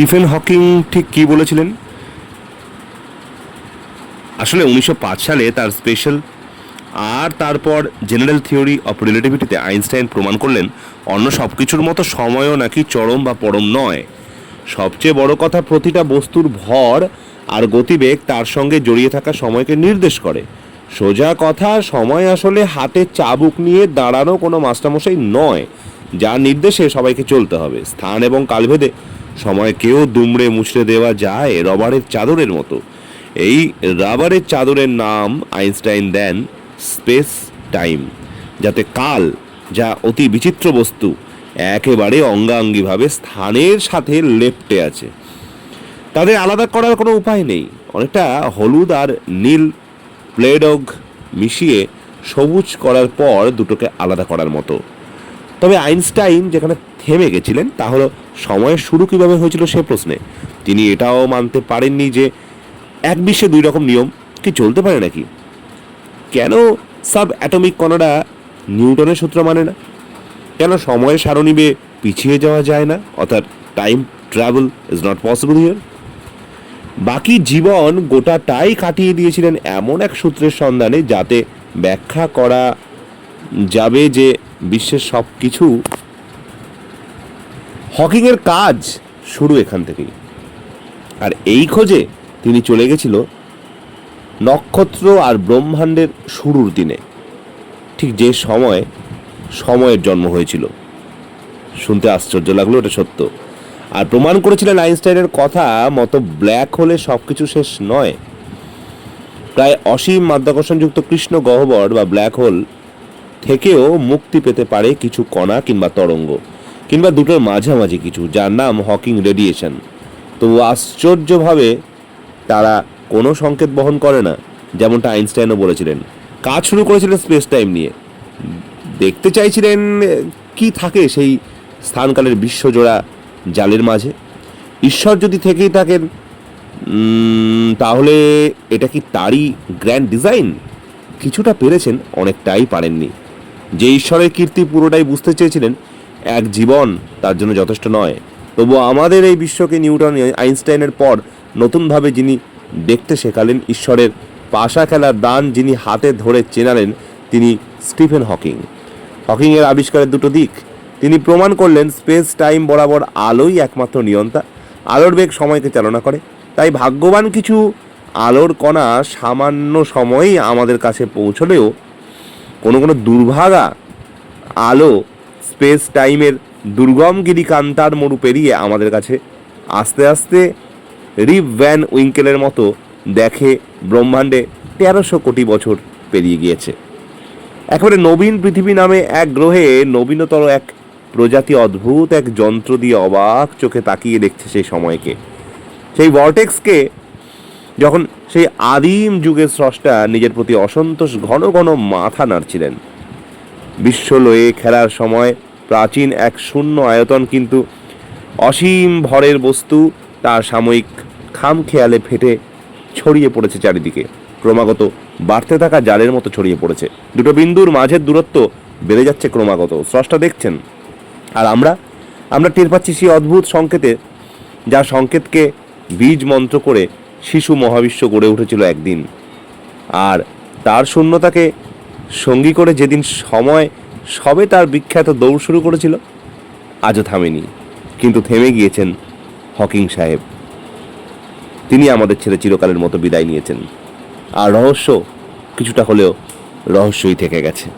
Stephen Hawking ঠিক কী বলেছিলেন? আসলে উনিশশো পাঁচ সালে তার স্পেশাল আর তারপর জেনারেল থিওরি অফ রিলেটিভিটিতে আইনস্টাইন প্রমাণ করলেন, অন্য সব কিছুর মতো সময়ও নাকি চরম বা পরম নয়। সবচেয়ে বড় কথা, প্রতিটা বস্তুর ভর আর গতিবেগ তার সঙ্গে জড়িয়ে থাকা সময়কে নির্দেশ করে। সোজা কথা, সময় আসলে হাতে চাবুক নিয়ে দাঁড়ানো কোনো মাস্টারমশাই নয়, যার নির্দেশে সবাইকে চলতে হবে। স্থান এবং কালভেদে সময়কেও দুমড়ে মুছড়ে দেওয়া যায় রবারের চাদরের মতো। এই রাবারের চাদরের নাম আইনস্টাইন দেন স্পেস টাইম, যাতে কাল, যা অতি বিচিত্র বস্তু, একেবারে অঙ্গাঙ্গিভাবে স্থানের সাথে লেপ্টে আছে। তাদের আলাদা করার কোনো উপায় নেই। অনেকটা হলুদ আর নীল প্লেডগ মিশিয়ে সবুজ করার পর দুটোকে আলাদা করার মতো। তবে আইনস্টাইন যেখানে থেমে গেছিলেন, তা হলো সময়ের শুরু কীভাবে হয়েছিল সে প্রশ্নে। তিনি এটাও মানতে পারেননি যে এক বিশ্বে দুই রকম নিয়ম কি চলতে পারে নাকি? কেন সাব অ্যাটমিক কণারা নিউটনের সূত্র মানে না? কেন সময়ের সারণীবে পিছিয়ে যাওয়া যায় না? অর্থাৎ time travel is not possible here বাকি জীবন গোটাটাই কাটিয়ে দিয়েছিলেন এমন এক সূত্রের সন্ধানে যাতে ব্যাখ্যা করা যাবে যে বিশ্বের সব কিছু হকিংয়ের কাজ শুরু এখান থেকেই। আর এই খোঁজে তিনি চলে গেছিল নক্ষত্র আর ব্রহ্মাণ্ডের শুরুর দিনে। ঠিক যে সময় সময়ের জন্ম হয়েছিল। শুনতে আশ্চর্য লাগল, এটা সত্য। আর প্রমাণ করেছিলেন আইনস্টাইনের কথা মতো ব্ল্যাক হোলে সব কিছু শেষ নয়। প্রায় অসীম মাধ্যাকর্ষণযুক্ত কৃষ্ণ গহ্বর বা ব্ল্যাক হোল থেকেও মুক্তি পেতে পারে কিছু কণা কিংবা তরঙ্গ। কিংবা দুটোর মাঝামাঝি কিছু, যার নাম হকিং রেডিয়েশন তবু আশ্চর্যভাবে তারা কোনো সংকেত বহন করে না, যেমনটা আইনস্টাইনও বলেছিলেন। কাজ শুরু করেছিলেন স্পেস টাইম নিয়ে। দেখতে চাইছিলেন কি থাকে সেই স্থানকালের বিশ্বজোড়া জালের মাঝে? ঈশ্বর যদি থেকেই থাকেন তাহলে এটা কি তারই গ্র্যান্ড ডিজাইন কিছুটা পেরেছেন, অনেকটাই পারেননি। যে ঈশ্বরের কীর্তি পুরোটাই বুঝতে চেয়েছিলেন এক জীবন তার জন্য যথেষ্ট নয়। তবু আমাদের এই বিশ্বকে নিউটন আইনস্টাইনের পর নতুনভাবে যিনি দেখতে শেখালেন ঈশ্বরের পাশা খেলার দান যিনি হাতে ধরে চেনালেন তিনি স্টিফেন হকিং। হকিংয়ের আবিষ্কারের দুটো দিক। তিনি প্রমাণ করলেন স্পেস টাইম বরাবর আলোই একমাত্র নিয়ন্তা, আলোর বেগ সময়কে চালনা করে। তাই ভাগ্যবান কিছু আলোর কণা সামান্য সময়েই আমাদের কাছে পৌঁছলেও কোনো কোনো দুর্ভাগা আলো স্পেস টাইমের দুর্গম গিরি কান্তার মরু পেরিয়ে আমাদের কাছে আস্তে আস্তে রিপ ভ্যান উইঙ্কেলের মতো দেখে ব্রহ্মাণ্ডে তেরোশো কোটি বছর পেরিয়ে গিয়েছে। একেবারে নবীন পৃথিবী নামে এক গ্রহে নবীনতর এক প্রজাতি অদ্ভুত এক যন্ত্র দিয়ে অবাক চোখে তাকিয়ে দেখছে সেই সময়কে। সেই ভর্টেক্সকে যখন সেই আদিম যুগের স্রষ্টা নিজের প্রতি অসন্তোষ ঘন ঘন মাথা নাড়ছিলেন। বিশ্বলয়ে খেলার সময় প্রাচীন এক শূন্য আয়তন কিন্তু অসীম ভরের বস্তু তার সাময়িক খাম খেয়ালে ফেটে ছড়িয়ে পড়েছে চারিদিকে। ক্রমাগত বাড়তে থাকা জালের মতো ছড়িয়ে পড়েছে। দুটো বিন্দুর মাঝের দূরত্ব বেড়ে যাচ্ছে ক্রমাগত। স্রষ্টা দেখছেন। আর আমরা? আমরা টের পাচ্ছি সেই অদ্ভুত সংকেতে যা সংকেতকে বীজ মন্ত্র করে শিশু মহাবিশ্ব গড়ে উঠেছিল একদিন। আর তার শূন্যতাকে সঙ্গী করে যেদিন সময়, সবে তার বিখ্যাত দৌড় শুরু করেছিল, আজও থামেনি, কিন্তু থেমে গিয়েছেন হকিং সাহেব। তিনি আমাদের ছেড়ে চিরকালের মতো বিদায় নিয়েছেন। আর রহস্য কিছুটা হলেও রহস্যই থেকে গেছে।